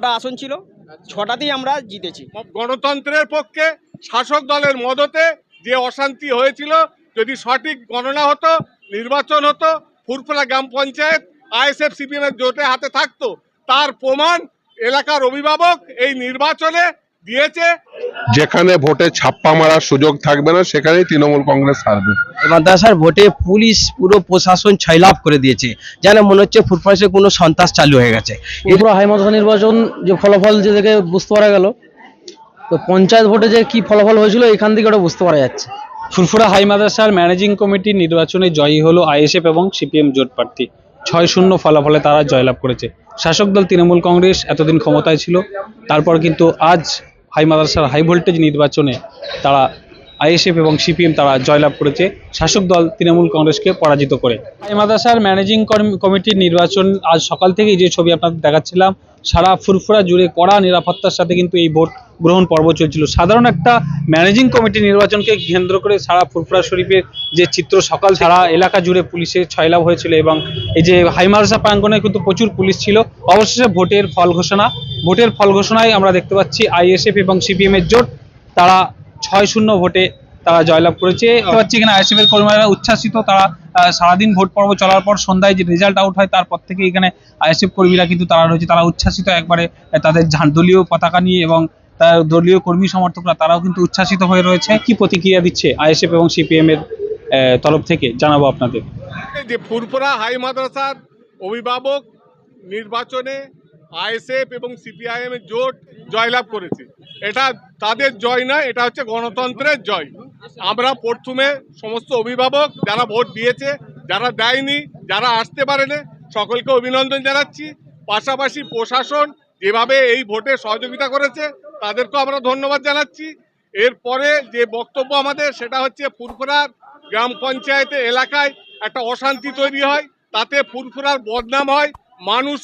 ছটা আসন ছিল, ছটাতেই আমরা জিতেছি। গণতন্ত্রের পক্ষে শাসক দলের মদতে যে অশান্তি হয়েছিল, যদি সঠিক গণনা হতো, নির্বাচন হতো ফুরফুলা গ্রাম পঞ্চায়েত, আইএসএফ সিপিএম এর জোটে হাতে থাকতো, তার প্রমাণ এলাকার অভিভাবক এই নির্বাচনে দিয়েছে। যেখানে ভোটে ছাপ্পা মারার সুযোগ থাকবে না সেখানেই তৃণমূল কংগ্রেস হারবে। মাদ্রাসার ভোটে পুলিশ পুরো প্রশাসন ছয়লাভ করে দিয়েছে। যেন মনে হচ্ছে ফুটপাথে কোনো সন্ত্রাস চালু হয়ে গেছে। পুরো হাই মাদ্রাসা নির্বাচন যে ফলাফল যে দেখে বুঝতে পারা গেল। তো পঞ্চায়েত ভোটে যে কি ফলাফল হয়েছিল এখান থেকে ওটা বুঝতে পারা যাচ্ছে। ফুরফুরা হাই মাদ্রাসার ম্যানেজিং কমিটির নির্বাচনে জয়ী হলো আইএসএফ এবং সিপিএম জোট প্রার্থী। ছয় শূন্য ফলাফলে তারা জয়লাভ করেছে। শাসক দল তৃণমূল কংগ্রেস এতদিন ক্ষমতায় ছিল তারপর কিন্তু আজ হাই মাদ্রাসার হাই ভোল্টেজ নির্বাচনে তারা আইএসএফ এবং সিপিএম তারা জয়লাভ করেছে। শাসক দল তৃণমূল কংগ্রেসকে পরাজিত করে। হাই মাদ্রাসার ম্যানেজিং কমিটির নির্বাচন আজ সকাল থেকেই যে ছবি আপনাদের দেখাচ্ছিলাম সারা ফুরফুরা জুড়ে কড়া নিরাপত্তার সাথে কিন্তু এই ভোট গ্রহণ পর্ব চলছিল। সাধারণ একটা ম্যানেজিং কমিটি নির্বাচনকে কেন্দ্র করে সারা ফুরফুরা শরীফের যে চিত্র, সকাল সারা এলাকা জুড়ে পুলিশের ছয়লাভ হয়েছিল এবং এই যে হাইমারসা প্রাঙ্গনে কিন্তু প্রচুর পুলিশ ছিল। অবশেষে ভোটের ফল ঘোষণা, ভোটের ফল ঘোষণায় আমরা দেখতে পাচ্ছি আইএসএফ এবং সিপিএমের জোট, তারা ছয় শূন্য ভোটে তারা জয়লাভ করেছে। পাচ্ছি এখানে আইএসএফ এর কর্মীরা উচ্ছ্বাসিত। তারা সারাদিন ভোট পর্ব চলার পর সন্ধ্যায় যে রেজাল্ট আউট হয় তারপর থেকে এখানে আইএসএফ কর্মীরা কিন্তু তারা রয়েছে। তারা উচ্ছ্বাসিত একবারে তাদের দলীয় পতাকা নিয়ে এবং তার দলীয় কর্মী সমর্থকরা, তারাও কিন্তু উচ্ছ্বাসিত হয়ে রয়েছে। কি প্রতিক্রিয়া দিচ্ছে আইএসএফ এবং সিপিএম এর তরফ থেকে? জানাব আপনাদের। যে ফুরফুরা হাই মাদ্রাসার অভিভাবক নির্বাচনে আইএসএফ এবং সিপিআইএম এর জোট জয়লাভ করেছে। এটা তাদের জয় নয় এটা হচ্ছে গণতন্ত্রের জয়। আমরা প্রথমে সমস্ত অভিভাবক যারা ভোট দিয়েছে, যারা দেয়নি, যারা আসতে পারেনি, সকলকে অভিনন্দন জানাচ্ছি। পাশাপাশি প্রশাসন যেভাবে এই ভোটে সহযোগিতা করেছে, তাদেরকেও আমরা ধন্যবাদ জানাচ্ছি। এরপরে যে বক্তব্য আমাদের, সেটা হচ্ছে ফুরফুরার গ্রাম পঞ্চায়েতে এলাকায় একটা অশান্তি তৈরি হয়। তাতে ফুরফুরার বদনাম হয়। মানুষ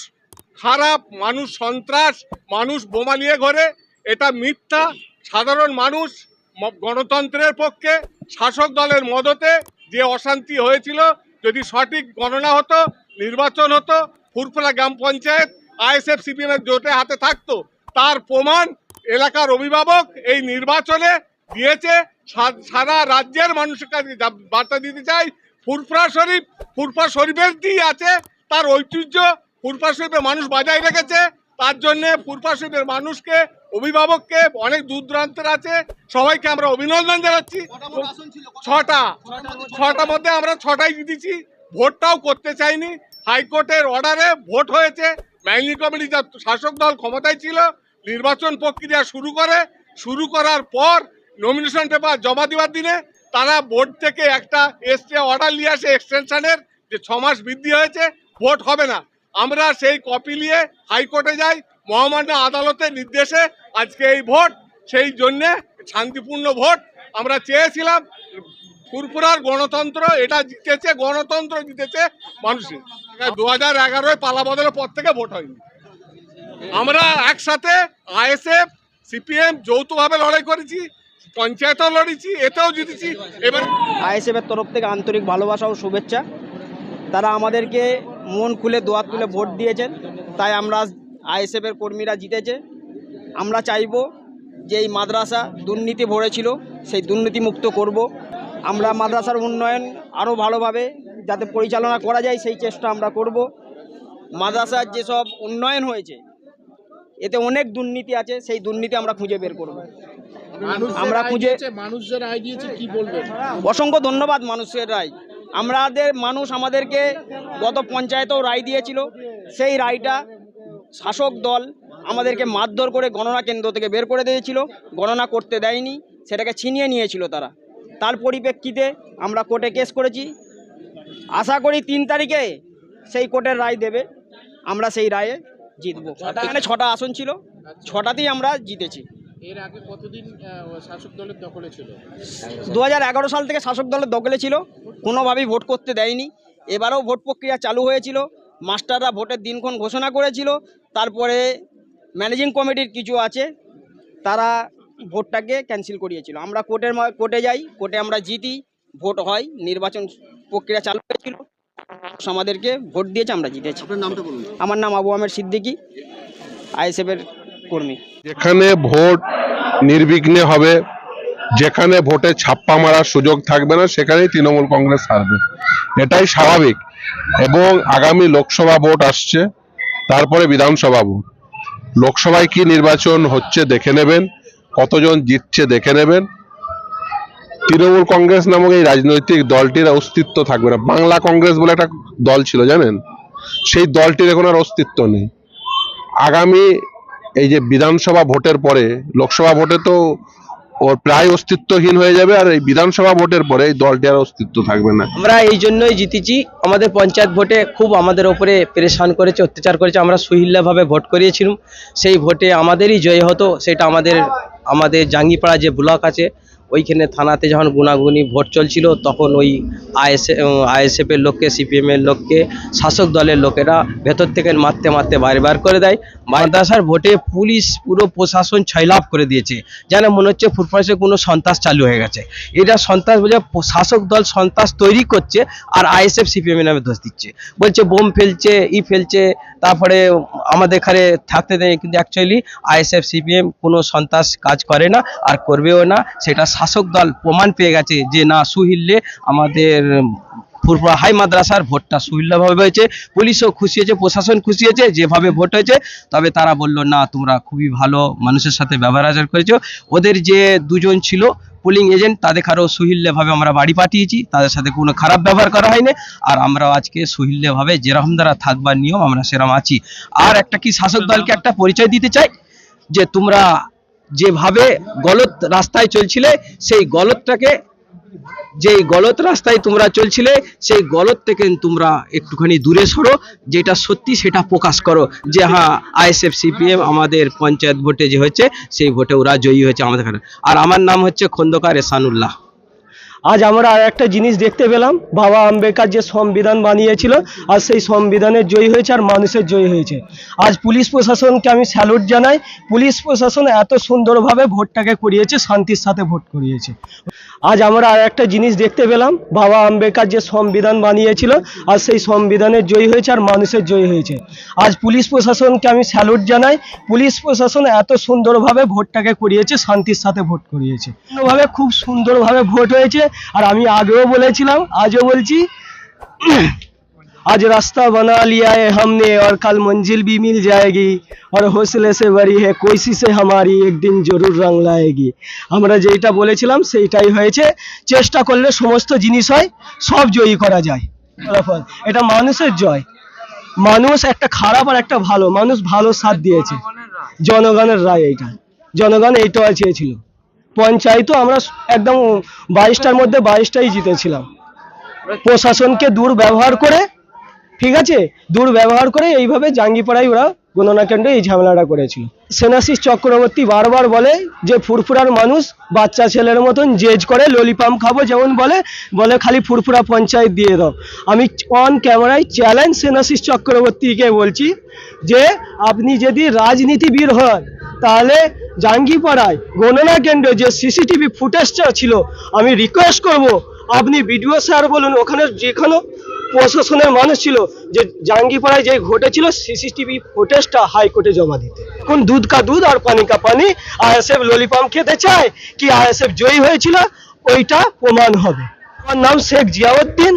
খারাপ, মানুষ সন্ত্রাস, মানুষ বোমা নিয়ে ঘরে। এটা মিথ্যা। সাধারণ মানুষ গণতন্ত্রের পক্ষে শাসক দলের মদতে যে অশান্তি হয়েছিল, যদি সঠিক গণনা হতো, নির্বাচন হতো, ফুরফুরা গ্রাম পঞ্চায়েত, আইএসএফ, সিপিএম এর জোটে হাতে থাকতো, তার প্রমাণ এলাকার অভিভাবক এই নির্বাচনে দিয়েছে। সারা রাজ্যের মানুষের কাছে বার্তা দিতে চাই, ফুরফুরা শরীফ, ফুরফুরা শরীফের দিয়ে আছে, তার ঐতিহ্য ফুরফুরা শরীফের মানুষ বজায় রেখেছে, তার জন্যে ফুরফুরা শরীফের মানুষকে অভিভাবককে অনেক দূর দূরান্তের আছে। সবাইকে আমরা অভিনন্দন জানাচ্ছি। ছটা ছটার মধ্যে আমরা ছটাই জিতেছি। ভোটটাও করতে চাইনি। হাইকোর্টের অর্ডারে ভোট হয়েছে। ম্যানেজিং কমিটি যা শাসক দল ক্ষমতায় ছিল নির্বাচন প্রক্রিয়া শুরু করে। শুরু করার পর নমিনেশন পেপার জমা দেওয়ার দিনে তারা বোর্ড থেকে একটা এসটে অর্ডার নিয়ে আসে এক্সটেনশনের যে ছ মাস বৃদ্ধি হয়েছে ভোট হবে না। আমরা সেই কপি নিয়ে হাইকোর্টে যাই। মহামান্য আদালতের নির্দেশে আজকে এই ভোট, সেই জন্যে শান্তিপূর্ণ ভোট আমরা চেয়েছিলাম। ফুরফুরার গণতন্ত্র, এটা জিতেছে, গণতন্ত্র জিতেছে মানুষের দু হাজার এগারোয় পালা বদলের পর থেকে ভোট হয়নি। আমরা একসাথে আইএসএফ, সিপিএম যৌথভাবে লড়াই করেছি, পঞ্চায়েতও লড়েছি, এতেও জিতেছি। এবার আইএসএফের তরফ থেকে আন্তরিক ভালোবাসা ও শুভেচ্ছা। তারা আমাদেরকে মন খুলে দোয়াত তুলে ভোট দিয়েছেন। তাই আমরা আইএসএফের কর্মীরা জিতেছে। আমরা চাইব যে এই মাদ্রাসা দুর্নীতি ভরেছিল সেই দুর্নীতি মুক্ত করব। আমরা মাদ্রাসার উন্নয়ন আরও ভালোভাবে যাতে পরিচালনা করা যায় সেই চেষ্টা আমরা করব। মাদ্রাসার যেসব উন্নয়ন হয়েছে এতে অনেক দুর্নীতি আছে সেই দুর্নীতি আমরা খুঁজে বের করব। আমরা খুঁজে মানুষদের রায় দিয়েছে কি বলবেন? অসংখ্য ধন্যবাদ মানুষের রায়। আমাদের মানুষ আমাদেরকে গত পঞ্চায়েতেও রায় দিয়েছিল সেই রায়টা শাসক দল আমাদেরকে মারধর করে গণনা কেন্দ্র থেকে বের করে দিয়েছিল গণনা করতে দেয়নি সেটাকে ছিনিয়ে নিয়েছিল তারা। তার পরিপ্রেক্ষিতে আমরা কোর্টে কেস করেছি। আশা করি তিন তারিখে সেই কোর্টের রায় দেবে। আমরা সেই রায়ে জিতবো। এখানে ছটা আসন ছিল। ছটাতেই আমরা জিতেছি। এর আগে কতদিন শাসক দলের দখলে ছিল? দু হাজার এগারো সাল থেকে শাসক দলের দখলে ছিল। কোনোভাবেই ভোট করতে দেয়নি। এবারেও ভোট প্রক্রিয়া চালু হয়েছিল। মাস্টাররা ভোটের দিনক্ষণ ঘোষণা করেছিল। তারপরে ম্যানেজিং কমিটির কিছু আছে তারা ভোটটাকে ক্যান্সেল করিয়েছিল। আমরা কোর্টের মা- কোর্টে যাই কোর্টে আমরা জিতি ভোট হয় নির্বাচন প্রক্রিয়া চালু হয়েছিল। আমাদেরকে ভোট দিয়েছে আমরা জিতেছি। আমার নাম আবু আহমেদ সিদ্দিকী আইএসএফের কর্মী। যেখানে ভোট নির্বিঘ্নে হবে যেখানে ভোটে ছাপ্পা মারার সুযোগ থাকবে না সেখানেই তৃণমূল কংগ্রেস হারবে। এটাই স্বাভাবিক। এবং আগামী লোকসভা ভোট আসছে তারপরে বিধানসভা ভোট। লোকসভায় কি নির্বাচন হচ্ছে দেখে নেবেন, কতজন জিতছে দেখে নেবেন। তৃণমূল কংগ্রেস নামক এই রাজনৈতিক দলটির অস্তিত্ব থাকবে না। বাংলা কংগ্রেস বলে একটা দল ছিল, জানেন? সেই দলটির এখন আর অস্তিত্ব নেই। আগামী এই যে বিধানসভা ভোটের পরে, লোকসভা ভোটে তো ওর প্রায় অস্তিত্বহীন হয়ে যাবে আর এই বিধানসভা ভোটের পরে এই দলটি আর অস্তিত্ব থাকবে না। আমরা এই জন্যই জিতেছি। আমাদের পঞ্চায়েত ভোটে খুব আমাদের ওপরে পরেশান করেছে, অত্যাচার করেছে। আমরা সুহিল্লাভাবে ভোট করিয়েছিলাম। সেই ভোটে আমাদেরই জয় হতো, সেটা আমাদের আমাদের জাঙ্গিপাড়া যে ব্লক আছে ওইখানে থানাতে যখন গুনাগুনি ভোট চলছিল, তখন ওই আইএসএ আইএসএফ এর লোককে, সিপিএম এর লোককে, শাসক দলের লোকেরা ভেতর থেকে মারতে মারতে বাইরে বার করে দেয়। মাদ্রাসার ভোটে পুলিশ পুরো প্রশাসন ছয়লাভ করে দিয়েছে, যেন মনে হচ্ছে ফুটপাথে কোনো সন্ত্রাস চালু হয়ে গেছে। এটা সন্ত্রাস বলে শাসক দল সন্ত্রাস তৈরি করছে আর আইএসএফ, সিপিএম নামে দোষ দিচ্ছে। বলছে, বোম ফেলছে, ই ফেলছে, তারপরে আমাদের এখানে থাকতে দেয় কিন্তু অ্যাকচুয়ালি আইএসএফ, সিপিএম কোনো সন্ত্রাস কাজ করে না আর করবেও না, সেটা শাসক দল প্রমাণ পেয়ে গেছে যে না, সুহিল্লে আমাদের ফুরফুরা হাই মাদ্রাসার ভোটটা সুহিল্লাভাবে হয়েছে। পুলিশও খুশি হয়েছে, প্রশাসন খুশি হয়েছে, যেভাবে ভোট হয়েছে, তবে তারা বলল, না, তোমরা খুবই ভালো মানুষের সাথে ব্যবহার আচার করেছ। ওদের যে দুজন ছিল পুলিং এজেন্ট, তাদের আরও সুহিল্যভাবে আমরা বাড়ি পাঠিয়েছি, তাদের সাথে কোনো খারাপ ব্যবহার করা হয়নি, আর আমরাও আজকে সুহিল্যভাবে যেরকম দ্বারা থাকবার নিয়ম, আমরা সেরকম আছি। আর একটা কি শাসক দলকে একটা পরিচয় দিতে চাই? যে তোমরা যেভাবে গলত রাস্তায় চলছিলে, সেই গলতটাকে, যেই গলত রাস্তায় তোমরা চলছিলে, সেই গলত থেকে তোমরা একটুখানি দূরে সরো, যেটা সত্যি সেটা প্রকাশ করো যে হ্যাঁ আইএসএফ, সিপিএম আমাদের পঞ্চায়েত ভোটে যে হয়েছে, সেই ভোটে ওরা জয়ী হয়েছে আমাদের আর আমার নাম হচ্ছে খন্দকার এসানুল্লাহ। আজ আমরা আর একটা জিনিস দেখতে পেলাম। বাবা আম্বেদকর যে সংবিধান বানিয়েছিল, আর সেই সংবিধানের জয়ী হয়েছে আর মানুষের জয়ী হয়েছে। আজ পুলিশ প্রশাসনকে আমি স্যালুট জানাই। পুলিশ প্রশাসন এত সুন্দরভাবে ভোটটাকে করিয়েছে, শান্তির সাথে ভোট করিয়েছে। আজ আমরা আর একটা জিনিস দেখতে পেলাম। বাবা আম্বেদকর যে সংবিধান বানিয়েছিল, আর সেই সংবিধানের জয়ী হয়েছে আর মানুষের জয়ী হয়েছে। আজ পুলিশ প্রশাসনকে আমি স্যালুট জানাই। পুলিশ প্রশাসন এত সুন্দরভাবে ভোটটাকে করিয়েছে, শান্তির সাথে ভোট করিয়েছে। ভাবে খুব সুন্দরভাবে ভোট হয়েছে। আর আমি আগেও বলেছিলাম, আজও বলছি आज रास्ता बना लिया है हमने और कल मंजिल भी मिल जाएगी और हौसले से बड़ी है कोशिशें हमारी एक दिन जरूर रंग लाएगी আমরা যেটা বলেছিলাম সেইটাই হয়েছে চেষ্টা করলে সমস্ত জিনিস হয় সব জয়ী করা যায় ফলাফল এটা মানুষের জয় মানুষ একটা খারাপ আর একটা ভালো মানুষ ভালো সাথ দিয়েছে জনগণের রায় এইটা জনগণ এইটা চেয়েছিল পঞ্চায়েতও আমরা একদম বাইশটার মধ্যে বাইশটাই জিতেছিলাম প্রশাসনকে দুর্ব্যবহার করে ঠিক আছে? দুর্ব্যবহার করে এইভাবে জাঙ্গিপাড়ায় ওরা গণনা কেন্দ্রে এই ঝামেলাটা করেছিল। সেনাশিস চক্রবর্তী বারবার বলে যে ফুরফুরার মানুষ বাচ্চা ছেলের মতন জেজ করে ললিপাম খাব যেমন বলে বলে খালি ফুরফুরা পঞ্চায়েত দিয়ে দাও। আমি অন ক্যামেরায় চ্যালেঞ্জ সেনাশিস চক্রবর্তীকে বলছি যে, আপনি যদি রাজনীতিবিদ হন, তাহলে জাঙ্গিপাড়ায় গণনা কেন্দ্রে যে সিসিটিভি ফুটেজটা ছিল, আমি রিকোয়েস্ট করব। আপনি ভিডিও স্যার বলুন, ওখানে যেখানে প্রশাসনের মানুষ ছিল যে জাঙ্গিপাড়ায় যে ঘটেছিল সিসিটিভি ফুটেজটা হাইকোর্টে জমা দিতে। এখন দুধ কা দুধ আর পানি কা পানি আইএসএফ ললিপাম খেতে চায় কি আইএসএফ জয়ী হয়েছিল, ওইটা প্রমাণ হবে। আমার নাম শেখ জিয়াউদ্দিন,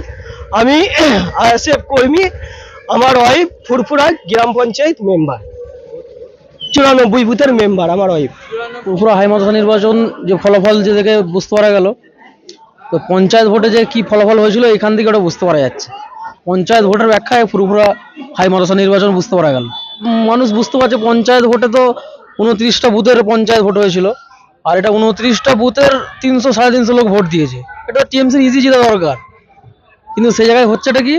আমি আইএসএফ কর্মী, আমার ওয়াইফ ফুরফুরা গ্রাম পঞ্চায়েত মেম্বার চুরানব্বই বুথের মেম্বার আমার ওয়াইফ পুরো হাই মাদ্রাসা নির্বাচন যে ফলাফল যে দেখে বুঝতে পারা গেল, তো পঞ্চায়েত ভোটে যে কি ফলাফল হয়েছিল, এখান থেকে ওটা বুঝতে পারা যাচ্ছে। পঞ্চায়েত ভোটের ব্যাখ্যায় পুরোপুরা হাই মাদ্রাসা নির্বাচন বুঝতে পারা গেল। মানুষ বুঝতে পারছে পঞ্চায়েত ভোটে তো উনত্রিশটা বুথের পঞ্চায়েত ভোট হয়েছিল। আর এটা উনত্রিশটা বুথের তিনশো, সাড়ে তিনশো লোক ভোট দিয়েছে। এটা টিএমসির ইজি জেতা দরকার। কিন্তু সেই জায়গায় হচ্ছেটা কি?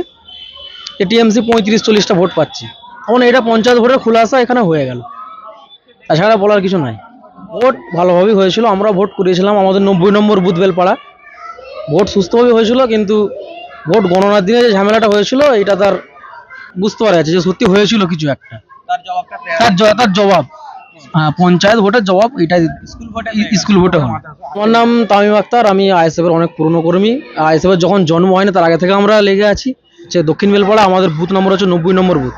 যে টিএমসি পঁয়ত্রিশ, চল্লিশটা ভোট পাচ্ছে। তখন এটা পঞ্চায়েত ভোটের খুলাসা এখানে হয়ে গেল। তাছাড়া বলার কিছু নাই। ভোট ভালোভাবেই হয়েছিল। আমরা ভোট করিয়েছিলাম আমাদের নব্বই নম্বর বুথ বেলপাড়া। ভোট সুস্থভাবে হয়েছিল, কিন্তু ভোট গণনার দিনে যে ঝামেলাটা হয়েছিল এটা তার বুঝতে পারা যাচ্ছে যে সত্যি হয়েছিল কিছু একটা। তার তার জবাব। হ্যাঁ পঞ্চায়েত ভোটের জবাব এটা স্কুল ভোটে হয় আমার নাম তামিম আক্তার আমি আইএসএফ এর অনেক পুরনো কর্মী। আইএসএফ এর যখন জন্ম হয়নি তার আগে থেকে আমরা লেগে আছি। যে দক্ষিণ বেলপাড়া আমাদের বুথ নম্বর হচ্ছে নব্বই নম্বর বুথ।